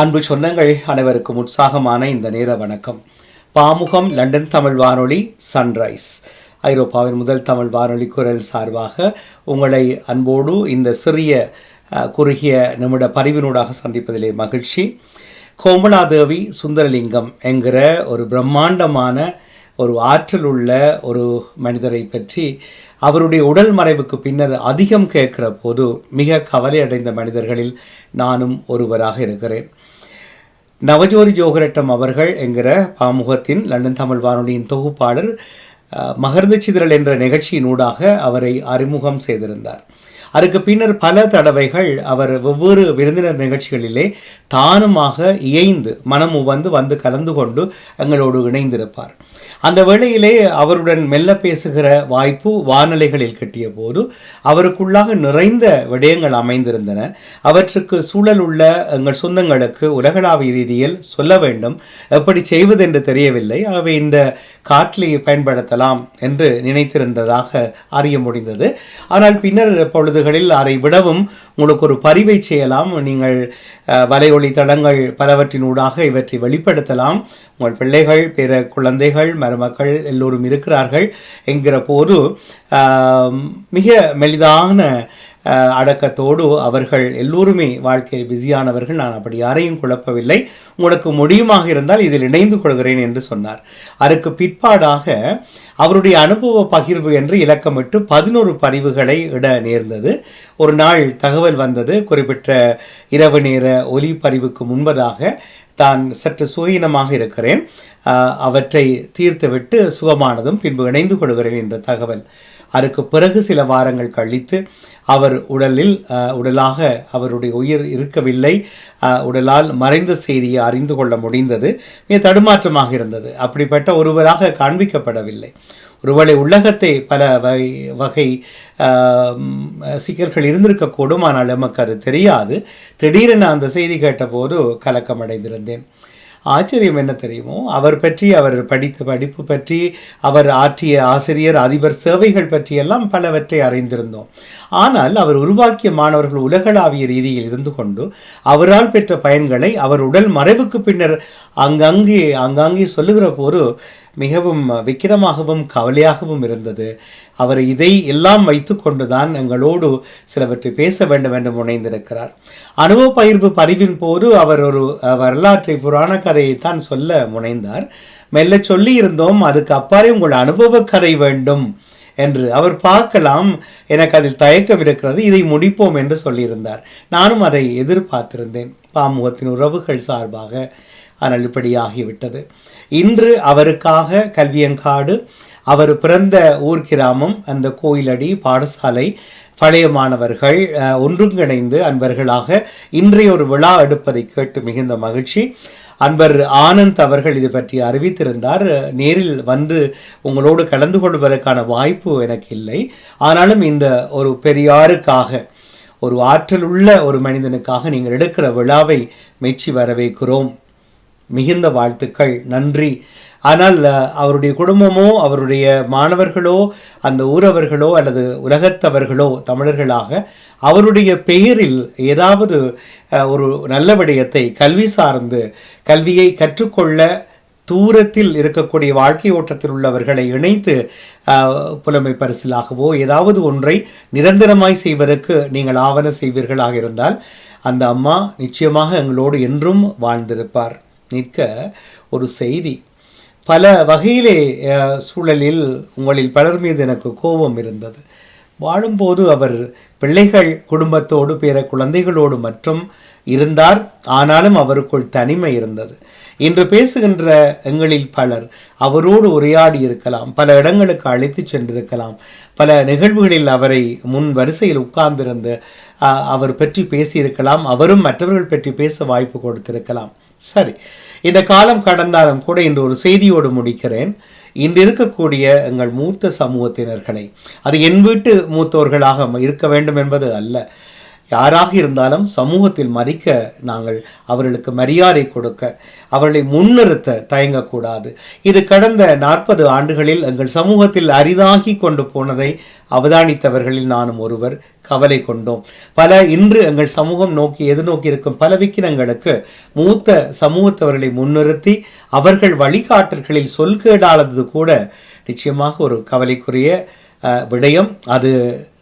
அன்பு சொந்தங்கள் அனைவருக்கும் உற்சாகமான இந்த நேர வணக்கம். பாமுகம் லண்டன் தமிழ் வானொலி சன்ரைஸ். ஐரோப்பாவின் முதல் தமிழ் வானொலி குரல் சார்பாக உங்களை அன்போடு இந்த சிறிய குறுகிய நிமிட பதிவினூடாக சந்திப்பதிலே மகிழ்ச்சி. கோமலாதேவி சுந்தரலிங்கம் என்கிற ஒரு பிரம்மாண்டமான ஒரு ஆற்றல் உள்ள ஒரு மனிதரை பற்றி அவருடைய உடல் மறைவுக்கு பின்னர் அதிகம் கேட்கிற போது மிக கவலை அடைந்த மனிதர்களில் நானும் ஒருவராக இருக்கிறேன். நவஜோதி ஜோகரட்டம் அவர்கள் என்கிற பாமுகத்தின் லண்டன் தமிழ் வானொலியின் தொகுப்பாளர் மகர்ந்த சிதறல் என்ற நிகழ்ச்சியினூடாக அவரை அறிமுகம் செய்திருந்தார். அதுக்கு பின்னர் பல தடவைகள் அவர் ஒவ்வொரு விருந்தினர் நிகழ்ச்சிகளிலே தானுமாக இயைந்து மனம் வந்து வந்து கலந்து கொண்டு எங்களோடு இணைந்திருப்பார். அந்த வேளையிலே அவருடன் மெல்ல பேசுகிற வாய்ப்பு வானலைகளில் கட்டிய போது அவருக்குள்ளாக நிறைந்த விடயங்கள் அமைந்திருந்தன. அவற்றுக்கு சூழல் உள்ள எங்கள் சொந்தங்களுக்கு உலகளாவிய ரீதியில் சொல்ல வேண்டும். எப்படி செய்வது என்று தெரியவில்லை. அவை இந்த காட்லியை பயன்படுத்தலாம் என்று நினைத்திருந்ததாக அறிய முடிந்தது. ஆனால் பின்னர் இப்பொழுது பொழுதுகளில் அதை விடவும் உங்களுக்கு ஒரு பரிவை செய்யலாம். நீங்கள் அஹ், வலையொலி தளங்கள் பலவற்றினூடாக இவற்றை வெளிப்படுத்தலாம். உங்கள் பிள்ளைகள் பிற குழந்தைகள் மருமக்கள் எல்லோரும் இருக்கிறார்கள் என்கிற போது மிக மெலிதான அடக்கத்தோடு அவர்கள் எல்லோருமே வாழ்க்கையில் பிஸியானவர்கள். நான் அப்படி யாரையும் குழப்பவில்லை. உங்களுக்கு முடியுமாக இருந்தால் இதில் இணைந்து கொள்கிறேன் என்று சொன்னார். அதற்கு பிற்பாடாக அவருடைய அனுபவ பகிர்வு என்று இலக்கமிட்டு பதினோரு பதிவுகளை இட நேர்ந்தது. ஒரு நாள் தகவல் வந்தது. குறிப்பிட்ட இரவு நேர ஒலிப்பதிவுக்கு முன்பதாக தான் சற்று சுகீனமாக இருக்கிறேன். அவற்றை தீர்த்துவிட்டு சுகமானதும் பின்பு இணைந்து கொள்கிறேன் என்ற தகவல். அதற்கு பிறகு சில வாரங்கள் கழித்து அவர் உடலில் உடலாக அவருடைய உயிர் இருக்கவில்லை. உடலால் மறைந்த செய்தியை அறிந்து கொள்ள முடிந்தது. மிக தடுமாற்றமாக இருந்தது. அப்படிப்பட்ட ஒருவராக காண்பிக்கப்படவில்லை. ஒருவேளை உள்ளகத்தை பல வகை வகை சிக்கல்கள் இருந்திருக்கக்கூடும். ஆனால் நமக்கு அது தெரியாது. திடீரென அந்த செய்தி கேட்டபோது கலக்கமடைந்திருந்தேன். ஆச்சரியம் என்ன தெரியுமோ? அவர் பற்றி அவர் படித்த படிப்பு பற்றி அவர் ஆற்றிய ஆசிரியர் அதிபர் சேவைகள் பற்றியெல்லாம் பலவற்றை அறிந்திருந்தோம். ஆனால் அவர் உருவாக்கிய மாணவர்கள் உலகளாவிய ரீதியில் இருந்து கொண்டு அவரால் பெற்ற பயன்களை அவர் உடல் மறைவுக்கு பின்னர் அங்கங்கே அங்கங்கே சொல்லுகிற போது மிகவும் விக்கிரமாகவும் கவலையாகவும் இருந்தது. அவர் இதை எல்லாம் வைத்து கொண்டுதான் எங்களோடு சிலவற்றை பேச வேண்டும் என்று முனைந்திருக்கிறார். அனுபவ பகிர்வு பதிவின் போது அவர் ஒரு வரலாற்றை புராண கதையைத்தான் சொல்ல முனைந்தார். மெல்ல சொல்லி இருந்தோம் அதுக்கு அப்பாலே உங்கள் அனுபவ கதை வேண்டும் என்று அவர் பார்க்கலாம் எனக்கு அதில் தயக்கம் இருக்கிறது இதை முடிப்போம் என்று சொல்லியிருந்தார். நானும் அதை எதிர்பார்த்திருந்தேன். பாமுகத்தின் உறவுகள் சார்பாக ஆனால் இப்படியாகிவிட்டது. இன்று அவருக்காக கல்வியங்காடு அவர் பிறந்த ஊர் கிராமம் அந்த கோயிலடி பாடசாலை பழைய மாணவர்கள் ஒன்றுங்கிணைந்து அன்பர்களாக இன்றைய ஒரு விழா எடுப்பதை கேட்டு மிகுந்த மகிழ்ச்சி. அன்பர் ஆனந்த் அவர்கள் இது பற்றி அறிவித்திருந்தார். நேரில் வந்து உங்களோடு கலந்து கொள்வதற்கான வாய்ப்பு எனக்கு இல்லை. ஆனாலும் இந்த ஒரு பெரியாருக்காக ஒரு ஆற்றல் உள்ள ஒரு மனிதனுக்காக நீங்கள் எடுக்கிற விழாவை மெச்சி வரவேற்கிறோம். மிகுந்த வாழ்த்துக்கள் நன்றி. ஆனால் அவருடைய குடும்பமோ அவருடைய மாணவர்களோ அந்த ஊரவர்களோ அல்லது உலகத்தவர்களோ தமிழர்களாக அவருடைய பெயரில் ஏதாவது ஒரு நல்ல விடயத்தை கல்வி சார்ந்து கல்வியை கற்றுக்கொள்ள தூரத்தில் இருக்கக்கூடிய வாழ்க்கை ஓட்டத்தில் உள்ளவர்களை இணைத்து புலமை பரிசிலாகவோ ஏதாவது ஒன்றை நிரந்தரமாய் செய்வதற்கு நீங்கள் ஆவண செய்வீர்களாக இருந்தால் அந்த அம்மா நிச்சயமாக எங்களோடு என்றும் வாழ்ந்திருப்பார். நிற்க ஒரு செய்தி. பல வகையிலே சூழலில் உங்களில் பலர் மீது எனக்கு கோபம் இருந்தது. வாழும்போது அவர் பிள்ளைகள் குடும்பத்தோடு பிற குழந்தைகளோடு மற்றும் இருந்தார். ஆனாலும் அவருக்குள் தனிமை இருந்தது. இன்று பேசுகின்ற எங்களில் பலர் அவரோடு உரையாடி இருக்கலாம் பல இடங்களுக்கு அழைத்து சென்றிருக்கலாம். பல நிகழ்வுகளில் அவரை முன் வரிசையில் உட்கார்ந்திருந்து அவர் பற்றி பேசியிருக்கலாம் அவரும் மற்றவர்கள் பற்றி பேச வாய்ப்பு கொடுத்திருக்கலாம். சரி. இந்த காலம் கடந்தாலும் கூட இன்று ஒரு செய்தியோடு முடிக்கிறேன். இன்று இருக்கக்கூடிய எங்கள் மூத்த சமூகத்தினர்களை. அது என் வீட்டு மூத்தோர்களாக இருக்க வேண்டும் என்பது அல்ல. யாராக இருந்தாலும் சமூகத்தில் மதிக்க நாங்கள் அவர்களுக்கு மரியாதை கொடுக்க அவர்களை முன்னிறுத்த தயங்கக்கூடாது. இது கடந்த நாற்பது ஆண்டுகளில் எங்கள் சமூகத்தில் அரிதாகி கொண்டு போனதை அவதானித்தவர்களில் நானும் ஒருவர். கவலை கொண்டோம். பல இன்று எங்கள் சமூகம் நோக்கி எதிர்நோக்கி இருக்கும்? பல விக்கினங்களுக்கு மூத்த சமூகத்தவர்களை முன்னிறுத்தி அவர்கள் வழிகாட்டல்களில் சொல்கேடானது கூட நிச்சயமாக ஒரு கவலைக்குரிய விடயம். அது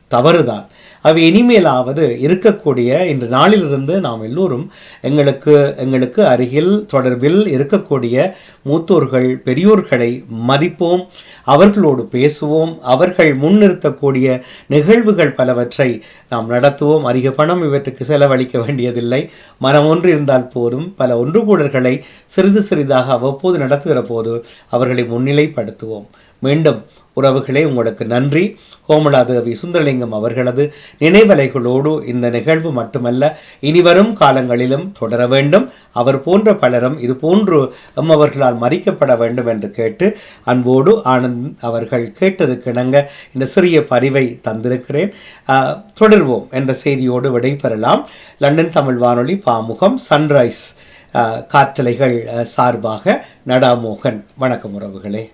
தவறுதான். அவை இனிமேலாவது இருக்கக்கூடிய இந்த நாளிலிருந்து நாம் எல்லோரும் எங்களுக்கு எங்களுக்கு அருகில் தொடர்பில் இருக்கக்கூடிய மூத்தோர்கள் பெரியோர்களை மதிப்போம் அவர்களோடு பேசுவோம் அவர்கள் முன்னிறுத்தக்கூடிய நிகழ்வுகள் பலவற்றை நாம் நடத்துவோம். அதிக பணம் இவற்றுக்கு செலவழிக்க வேண்டியதில்லை. மனம் ஒன்று இருந்தால் போதும். பல ஒன்றுகூடல்களை சிறிது சிறிதாக அவ்வப்போது நடத்துகிற போது அவர்களை முன்னிலைப்படுத்துவோம். மீண்டும் உறவுகளே உங்களுக்கு நன்றி. கோமலாதேவி சுந்தரலிங்கம் அவர்களது நினைவலைகளோடு இந்த நிகழ்வு மட்டுமல்ல இனிவரும் காலங்களிலும் தொடர வேண்டும். அவர் போன்ற பலரும் இது போன்று எம்மவர்களால் மறிக்கப்பட வேண்டும் என்று கேட்டு அன்போடு ஆனந்த் அவர்கள் கேட்டதுக்கு இணங்க இந்த சிறிய பதிவை தந்திருக்கிறேன். தொடர்வோம் என்ற செய்தியோடு விடைபெறலாம். லண்டன் தமிழ் வானொலி பாமுகம் சன்ரைஸ் காற்றலைகள் சார்பாக நடாமோகன். வணக்கம் உறவுகளே.